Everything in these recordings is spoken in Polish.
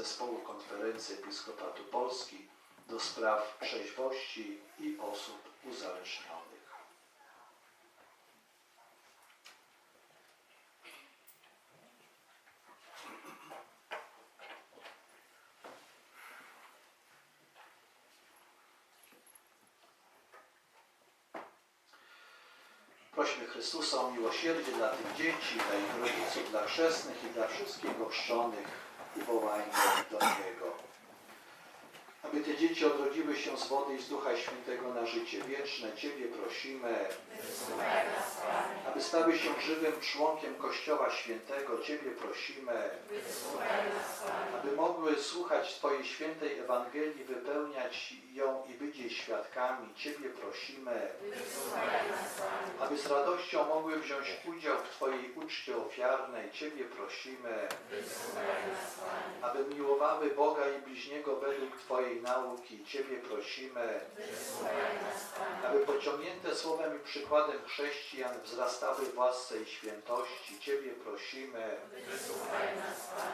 Zespołu Konferencji Episkopatu Polski do spraw trzeźwości i osób uzależnionych. Prośmy Chrystusa o miłosierdzie dla tych dzieci, dla ich rodziców, dla chrzestnych i dla wszystkich ochrzczonych i wołajmy do Niego. Aby te dzieci odrodziły się z wody i z Ducha Świętego na życie wieczne, Ciebie prosimy. Aby stały się żywym członkiem Kościoła Świętego, Ciebie prosimy. Aby mogły słuchać Twojej świętej Ewangelii, wypełniać ją i być jej świadkami, Ciebie prosimy. Aby z radością mogły wziąć udział w Twojej uczcie ofiarnej, Ciebie prosimy. Aby miłowały Boga i bliźniego według Twojej nauki, Ciebie prosimy. Aby pociągnięte słowem i przykładem chrześcijan wzrastały w łasce i świętości, Ciebie prosimy.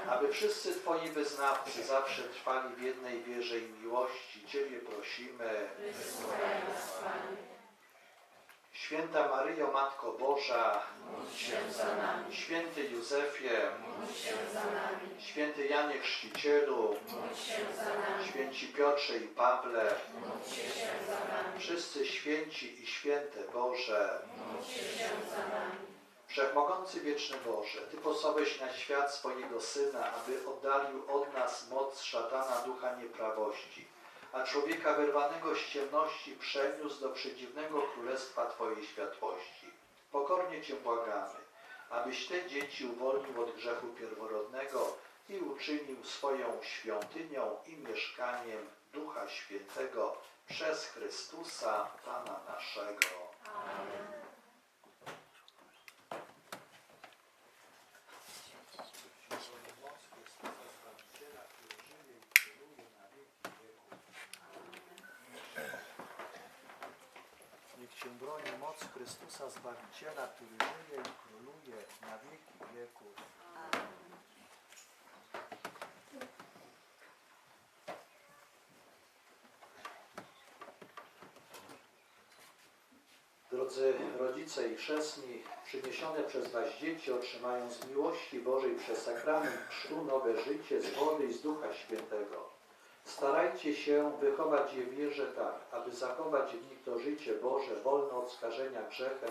Aby wszyscy Twoi wyznawcy zawsze trwali w jednej wierze i miłości, Ciebie prosimy. Święta Maryjo, Matko Boża, Święty Józefie, Święty Janie Chrzcicielu, Święci Piotrze i Pawle, wszyscy święci i święte Boże, Wszechmogący Wieczny Boże, Ty posłałeś na świat swojego Syna, aby oddalił od nas moc szatana ducha nieprawości, a człowieka wyrwanego z ciemności przeniósł do przedziwnego królestwa Twojej światłości. Pokornie Cię błagamy, abyś te dzieci uwolnił od grzechu pierworodnego i uczynił swoją świątynią i mieszkaniem Ducha Świętego przez Chrystusa Pana naszego. Niech Cię broni moc Chrystusa Zbawiciela, który żyje i króluje na wieki wieków. Drodzy rodzice i chrzestni, przyniesione przez Was dzieci otrzymają z miłości Bożej przez sakrament chrztu nowe życie z wody i z Ducha Świętego. Starajcie się wychować je w wierze tak, aby zachować w nich to życie Boże wolne od skażenia grzechem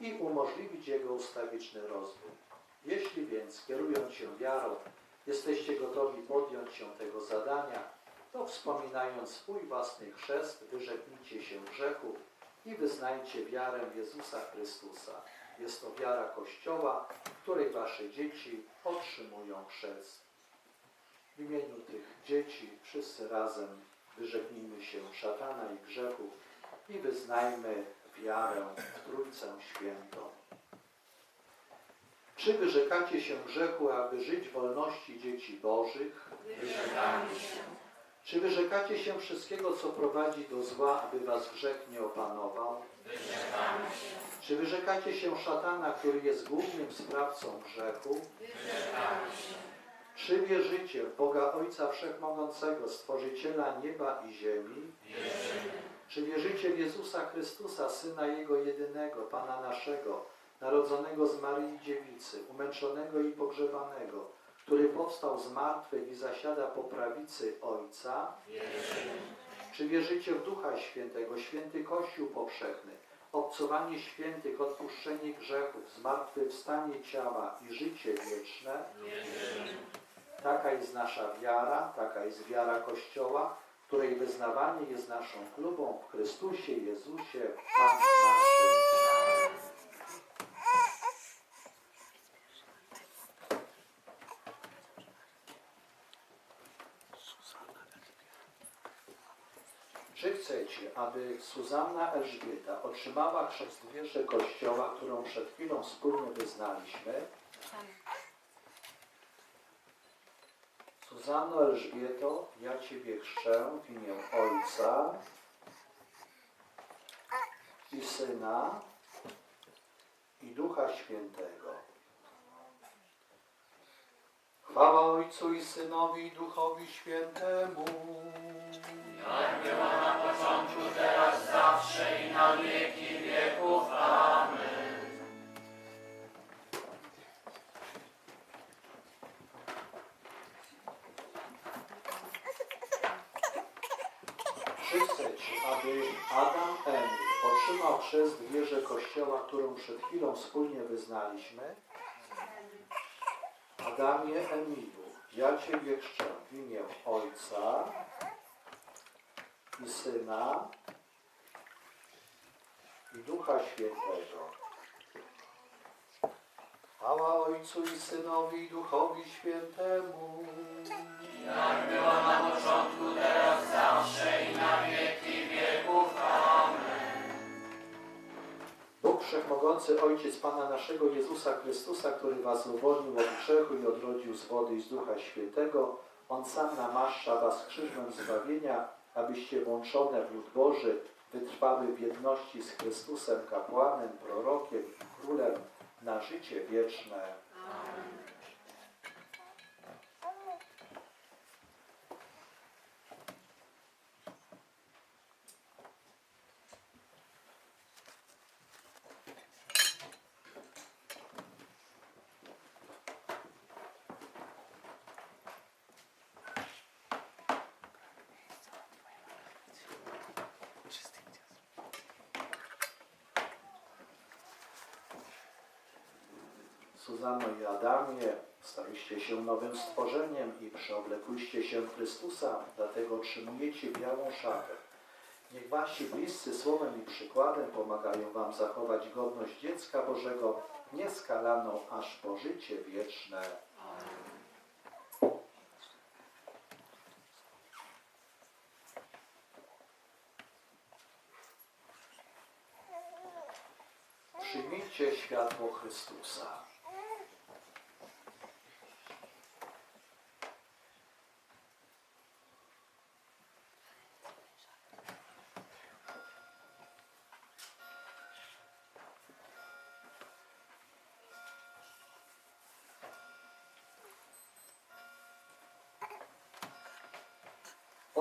i umożliwić jego ustawiczny rozwój. Jeśli więc, kierując się wiarą, jesteście gotowi podjąć się tego zadania, to wspominając swój własny chrzest, wyrzeknijcie się grzechów i wyznajcie wiarę Jezusa Chrystusa. Jest to wiara Kościoła, w której wasze dzieci otrzymują chrzest. W imieniu tych dzieci wszyscy razem wyrzeknijmy się szatana i grzechów i wyznajmy wiarę w Trójcę Świętą. Czy wyrzekacie się grzechu, aby żyć wolności dzieci Bożych? Wyrzekamy się. Czy wyrzekacie się wszystkiego, co prowadzi do zła, aby was grzech nie opanował? Wyrzekamy się. Czy wyrzekacie się szatana, który jest głównym sprawcą grzechu? Wyrzekamy się. Czy wierzycie w Boga Ojca Wszechmogącego, Stworzyciela nieba i ziemi? Wierzymy. Czy wierzycie w Jezusa Chrystusa, Syna Jego jedynego, Pana naszego, narodzonego z Maryi Dziewicy, umęczonego i pogrzebanego, który powstał z martwych i zasiada po prawicy Ojca? Wierzymy. Czy wierzycie w Ducha Świętego, święty Kościół powszechny, obcowanie świętych, odpuszczenie grzechów, zmartwychwstanie ciała i życie wieczne? Wierzymy. Taka jest nasza wiara, taka jest wiara Kościoła, której wyznawanie jest naszą klubą w Chrystusie Jezusie, Pan naszym. Czy chcecie, aby Suzanna Elżbieta otrzymała chrzest w wierze Kościoła, którą przed chwilą wspólnie wyznaliśmy? Suzanno Elżbieto, ja Ciebie chrzczę w imię Ojca i Syna i Ducha Świętego. Chwała Ojcu i Synowi i Duchowi Świętemu. Jak była na początku, teraz, zawsze otrzymał chrzest w wierze Kościoła, którą przed chwilą wspólnie wyznaliśmy. Adamie Emilu, ja Ciebie chrzczę w imię Ojca i Syna i Ducha Świętego. Chwała Ojcu i Synowi i Duchowi Świętemu. Jak była na początku, teraz, zawsze i na wieki wieków. Amen. Wszechmogący, Ojciec Pana naszego Jezusa Chrystusa, który was uwolnił od grzechu i odrodził z wody i z Ducha Świętego, On sam namaszcza was krzyżem zbawienia, abyście włączone w lud Boży wytrwały w jedności z Chrystusem, kapłanem, prorokiem królem na życie wieczne. Suzano i Adamie, staliście się nowym stworzeniem i przeoblekłyście się w Chrystusa, dlatego otrzymujecie białą szatę. Niech wasi bliscy słowem i przykładem pomagają wam zachować godność dziecka Bożego, nieskalaną aż po życie wieczne. Przyjmijcie światło Chrystusa.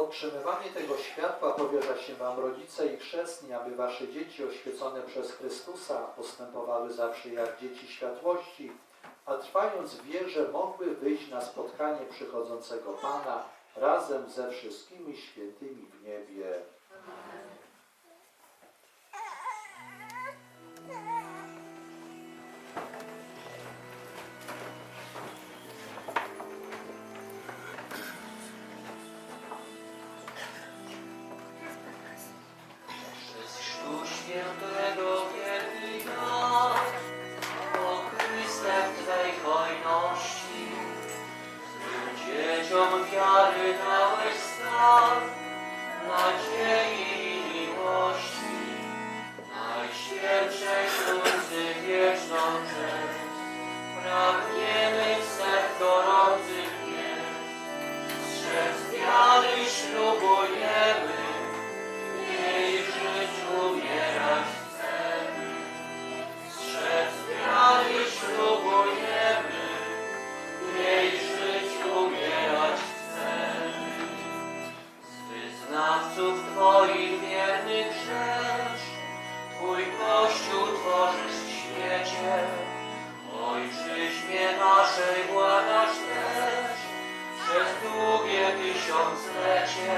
Otrzymywanie tego światła powierza się Wam rodzice i chrzestni, aby Wasze dzieci oświecone przez Chrystusa postępowały zawsze jak dzieci światłości, a trwając w wierze mogły wyjść na spotkanie przychodzącego Pana razem ze wszystkimi świętymi w dzieciom wiary dałeś stan, nadziei i miłości, Najświętszej Trójcy wieczną cześć, pragniemy w serc gorących nieść, strzec wiary ślubujemy, jej żyć umierać tysiąclecie.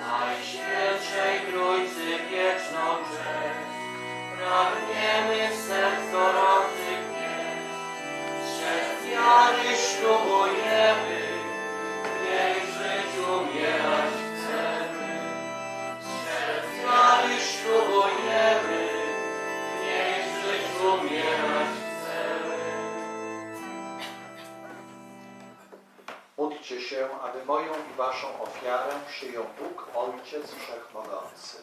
Najświętszej Trójcy wieczną cześć pragniemy w serc gorących nieść. Przez wiary ślubujemy, w niej żyć umierać chcemy. Przez wiary ślubujemy, w niej żyć umierać Módlcie się, aby moją i waszą ofiarę przyjął Bóg Ojciec Wszechmogący.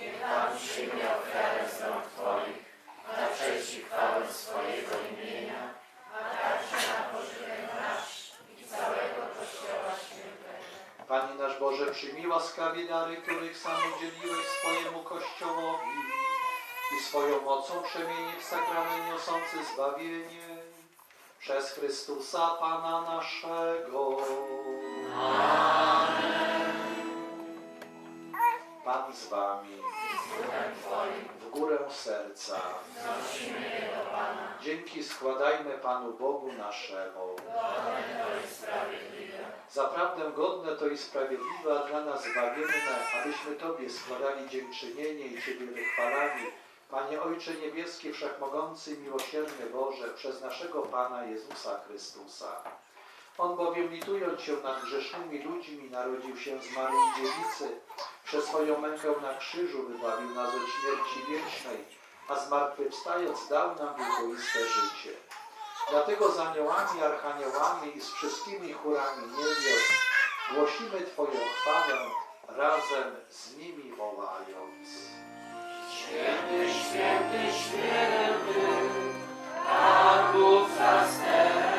Niech Pan przyjmie ofiarę z rąk Twoich, na cześć i chwałę swojego imienia, a także na pożytek nasz i całego Kościoła Świętego. Panie nasz Boże, przyjmij łaskawie dary, których sam udzieliłeś swojemu Kościołowi i swoją mocą przemieni w sakrament niosący zbawienie. Przez Chrystusa Pana naszego. Pan z wami. W górę serca. Dzięki składajmy Panu Bogu naszemu. Zaprawdę godne to i sprawiedliwe, a dla nas zbawienne, abyśmy Tobie składali dziękczynienie i Ciebie wychwalali. Panie Ojcze Niebieski, Wszechmogący, Miłosierny Boże, przez naszego Pana Jezusa Chrystusa. On bowiem litując się nad grzesznymi ludźmi, narodził się z Maryi Dziewicy. Przez swoją mękę na krzyżu wybawił nas od śmierci wiecznej, a zmartwychwstając dał nam wiekuiste życie. Dlatego z aniołami, archaniołami i z wszystkimi chórami niebios głosimy Twoją chwałę razem z nimi wołając. Święty, święty, święty, Pan Bóg zastępu,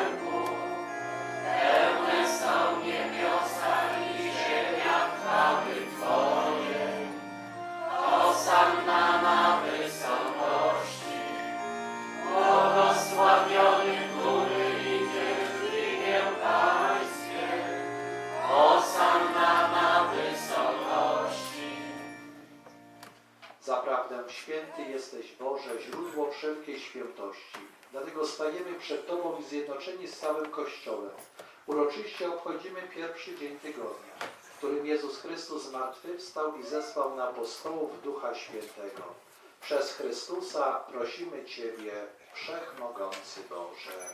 jesteś Boże, źródło wszelkiej świętości. Dlatego stajemy przed Tobą i zjednoczeni z całym Kościołem. Uroczyście obchodzimy pierwszy dzień tygodnia, w którym Jezus Chrystus zmartwychwstał i zesłał na apostołów Ducha Świętego. Przez Chrystusa prosimy Ciebie, Wszechmogący Boże.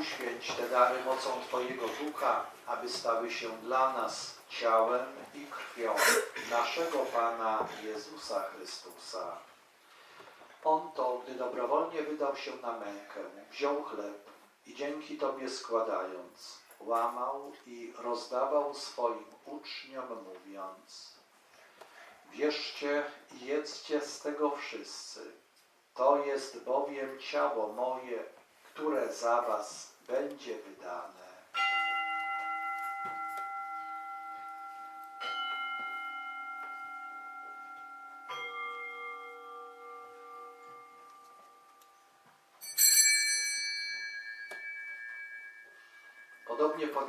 Uświęć te dary mocą Twojego Ducha, aby stały się dla nas ciałem i krwią naszego Pana Jezusa Chrystusa. On to, gdy dobrowolnie wydał się na mękę, wziął chleb i dzięki Tobie składając, łamał i rozdawał swoim uczniom, mówiąc: Bierzcie i jedzcie z tego wszyscy. To jest bowiem ciało moje, które za Was będzie wydane.